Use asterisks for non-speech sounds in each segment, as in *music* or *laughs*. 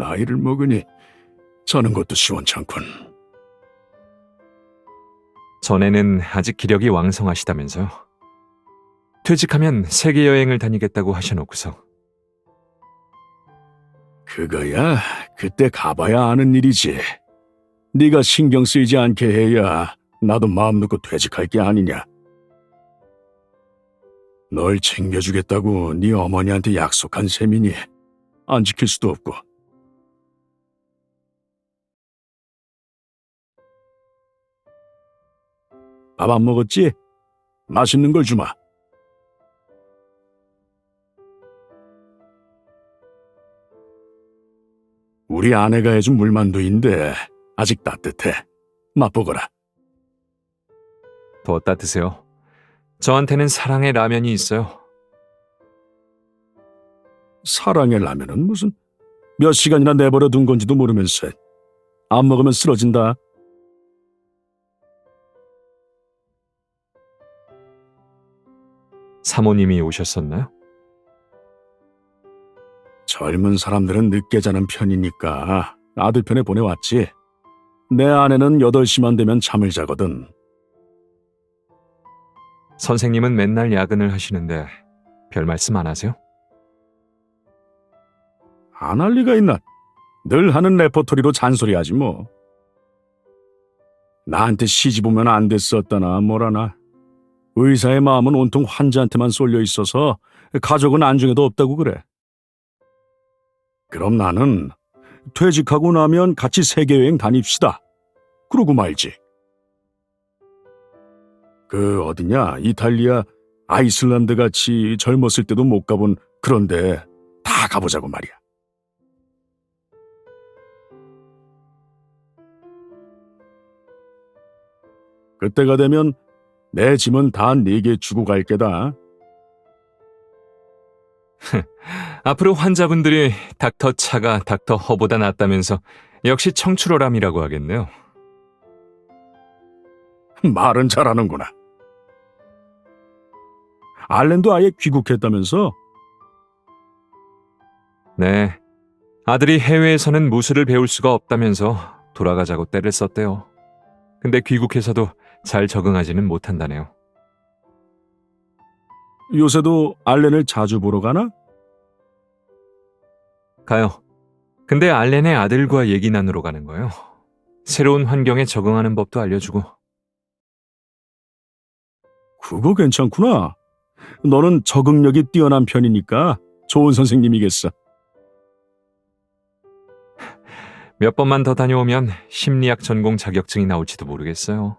나이를 먹으니 사는 것도 시원찮군. 전에는 아직 기력이 왕성하시다면서요. 퇴직하면 세계 여행을 다니겠다고 하셔놓고서 그거야 그때 가봐야 아는 일이지. 네가 신경 쓰이지 않게 해야 나도 마음 놓고 퇴직할 게 아니냐. 널 챙겨주겠다고 네 어머니한테 약속한 셈이니 안 지킬 수도 없고. 밥 안 먹었지? 맛있는 걸 주마. 우리 아내가 해준 물만두인데 아직 따뜻해. 맛보거라. 더 따뜻해요. 저한테는 사랑의 라면이 있어요. 사랑의 라면은 무슨 몇 시간이나 내버려 둔 건지도 모르면서 안 먹으면 쓰러진다. 사모님이 오셨었나요? 젊은 사람들은 늦게 자는 편이니까 아들 편에 보내왔지. 내 아내는 8시만 되면 잠을 자거든. 선생님은 맨날 야근을 하시는데 별 말씀 안 하세요? 안 할 리가 있나? 늘 하는 레퍼토리로 잔소리하지 뭐. 나한테 시집 오면 안 됐었다나 뭐라나. 의사의 마음은 온통 환자한테만 쏠려 있어서 가족은 안중에도 없다고 그래. 그럼 나는 퇴직하고 나면 같이 세계여행 다닙시다. 그러고 말지. 그 어디냐 이탈리아, 아이슬란드 같이 젊었을 때도 못 가본 그런데 다 가보자고 말이야. 그때가 되면 내 짐은 다 네게 주고 갈 게다. *laughs* 앞으로 환자분들이 닥터 차가 닥터 허보다 낫다면서 역시 청출어람이라고 하겠네요. *laughs* 말은 잘하는구나. 알렌도 아예 귀국했다면서? 네. 아들이 해외에서는 무술을 배울 수가 없다면서 돌아가자고 때를 썼대요. 근데 귀국해서도 잘 적응하지는 못한다네요. 요새도 알렌을 자주 보러 가나? 가요. 근데 알렌의 아들과 얘기 나누러 가는 거예요. 새로운 환경에 적응하는 법도 알려주고. 그거 괜찮구나. 너는 적응력이 뛰어난 편이니까 좋은 선생님이겠어. 몇 번만 더 다녀오면 심리학 전공 자격증이 나올지도 모르겠어요.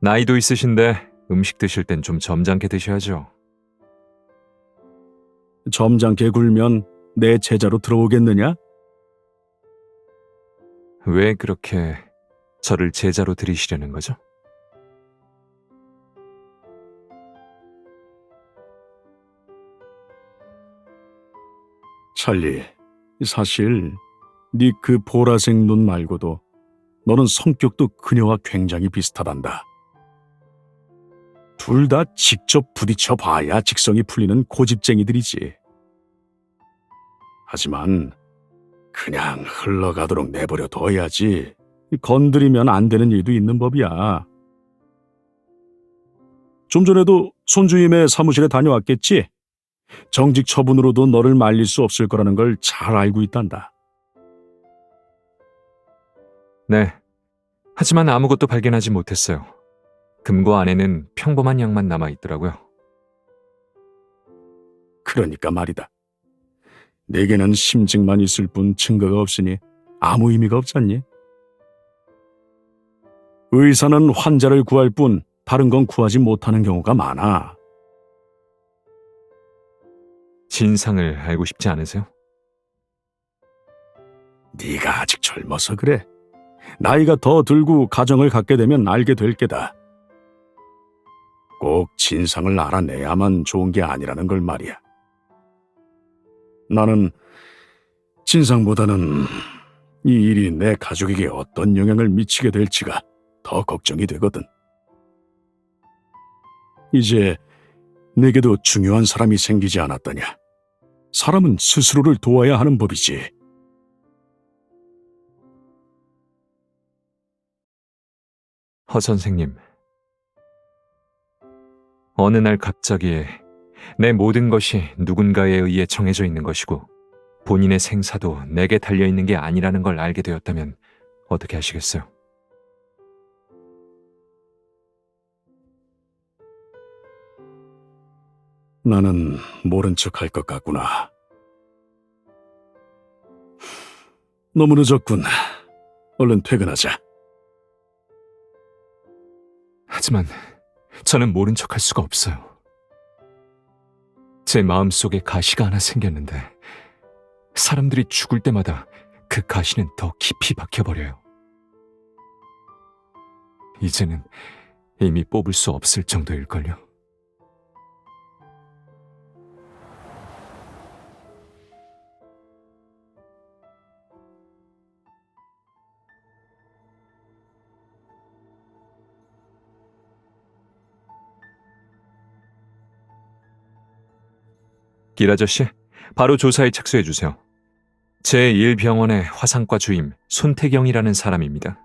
나이도 있으신데 음식 드실 땐 좀 점잖게 드셔야죠. 점잖게 굴면 내 제자로 들어오겠느냐? 왜 그렇게 저를 제자로 들이시려는 거죠? 찰리, 사실 네 그 보라색 눈 말고도 너는 성격도 그녀와 굉장히 비슷하단다. 둘 다 직접 부딪혀 봐야 직성이 풀리는 고집쟁이들이지. 하지만 그냥 흘러가도록 내버려 둬야지. 건드리면 안 되는 일도 있는 법이야. 좀 전에도 손주임의 사무실에 다녀왔겠지? 정직 처분으로도 너를 말릴 수 없을 거라는 걸 잘 알고 있단다. 네. 하지만 아무것도 발견하지 못했어요. 금고 안에는 평범한 양만 남아 있더라고요. 그러니까 말이다. 내게는 심증만 있을 뿐 증거가 없으니 아무 의미가 없잖니? 의사는 환자를 구할 뿐 다른 건 구하지 못하는 경우가 많아. 진상을 알고 싶지 않으세요? 네가 아직 젊어서 그래. 나이가 더 들고 가정을 갖게 되면 알게 될 게다. 꼭 진상을 알아내야만 좋은 게 아니라는 걸 말이야. 나는 진상보다는 이 일이 내 가족에게 어떤 영향을 미치게 될지가 더 걱정이 되거든. 이제 내게도 중요한 사람이 생기지 않았더냐? 사람은 스스로를 도와야 하는 법이지. 허 선생님. 어느 날 갑자기 내 모든 것이 누군가에 의해 정해져 있는 것이고 본인의 생사도 내게 달려 있는 게 아니라는 걸 알게 되었다면 어떻게 하시겠어요? 나는 모른 척 할 것 같구나. 너무 늦었군. 얼른 퇴근하자. 하지만 저는 모른 척할 수가 없어요. 제 마음속에 가시가 하나 생겼는데 사람들이 죽을 때마다 그 가시는 더 깊이 박혀버려요. 이제는 이미 뽑을 수 없을 정도일걸요. 길 아저씨, 바로 조사에 착수해 주세요. 제1병원의 화상과 주임 손태경이라는 사람입니다.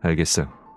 알겠어요.